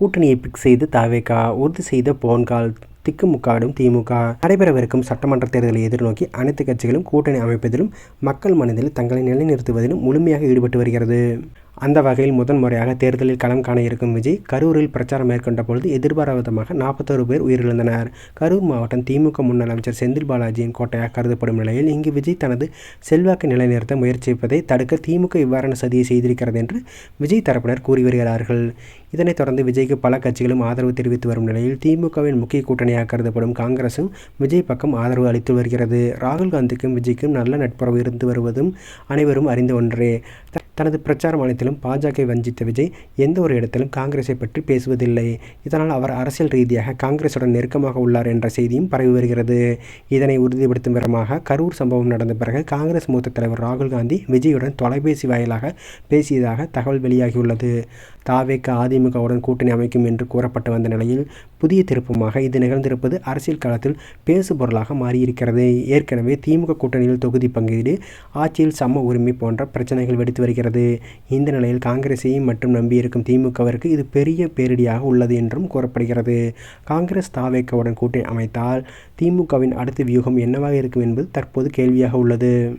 கூட்டணியை பிக் செய்து தாவேகா உறுதி செய்த போன்கால் திக்குமுக்காடும் திமுக. நடைபெறவிருக்கும் சட்டமன்ற தேர்தலை எதிர்நோக்கி அனைத்து கட்சிகளும் கூட்டணி அமைப்பதிலும் மக்கள் மனதில் தங்களை நிலைநிறுத்துவதிலும் முழுமையாக ஈடுபட்டு வருகிறது. அந்த வகையில் முதன் முறையாக தேர்தலில் களம் காண இருக்கும் விஜய் கரூரில் பிரச்சாரம் மேற்கொண்ட பொழுது எதிர்பாராத நாற்பத்தோரு பேர் உயிரிழந்தனர். கரூர் மாவட்டம் திமுக முன்னாள் அமைச்சர் செந்தில் பாலாஜியின் கோட்டையாக கருதப்படும் நிலையில் இங்கு விஜய் தனது செல்வாக்கு நிலைநிறுத்த முயற்சிப்பதை தடுக்க திமுக இவ்வாறான சதியை செய்திருக்கிறது என்று விஜய் தரப்பினர் கூறி வருகிறார்கள். இதனைத் தொடர்ந்து விஜய்க்கு பல கட்சிகளும் ஆதரவு தெரிவித்து வரும் நிலையில் திமுகவின் முக்கிய கூட்டணியாக கருதப்படும் காங்கிரசும் விஜய் பக்கம் ஆதரவு அளித்து வருகிறது. ராகுல் காந்திக்கும் விஜய்க்கும் நல்ல நட்புறவு இருந்து வருவதும் அனைவரும் அறிந்த ஒன்றே. தனது பிரச்சார மாநிலத்திலும் பாஜக வஞ்சித்த விஜய் எந்த ஒரு இடத்திலும் காங்கிரஸை பற்றி பேசுவதில்லை. இதனால் அவர் அரசியல் ரீதியாக காங்கிரசுடன் நெருக்கமாக உள்ளார் என்ற செய்தியும் பரவி வருகிறது. இதனை உறுதிப்படுத்தும் விதமாக கரூர் சம்பவம் நடந்த பிறகு காங்கிரஸ் மூத்த தலைவர் ராகுல் காந்தி விஜயுடன் தொலைபேசி வாயிலாக பேசியதாக தகவல் வெளியாகியுள்ளது. தாவேக்க அதிமுகவுடன் கூட்டணி அமைக்கும் என்று கூறப்பட்டு வந்த நிலையில் புதிய திருப்பமாக இது நிகழ்ந்திருப்பது அரசியல் காலத்தில் பேசுபொருளாக மாறியிருக்கிறது. ஏற்கனவே திமுக கூட்டணியில் தொகுதி பங்கீடு ஆட்சியில் சம உரிமை போன்ற பிரச்சனைகள் வெடித்து வருகிறது. இந்த நிலையில் காங்கிரஸையும் மட்டும் நம்பியிருக்கும் திமுகவிற்கு இது பெரிய பேரிடியாக உள்ளது என்றும் கூறப்படுகிறது. காங்கிரஸ் தாவேக்கவுடன் கூட்டணி அமைத்தால் திமுகவின் அடுத்த வியூகம் என்னவாக இருக்கும் என்பது தற்போது கேள்வியாக உள்ளது.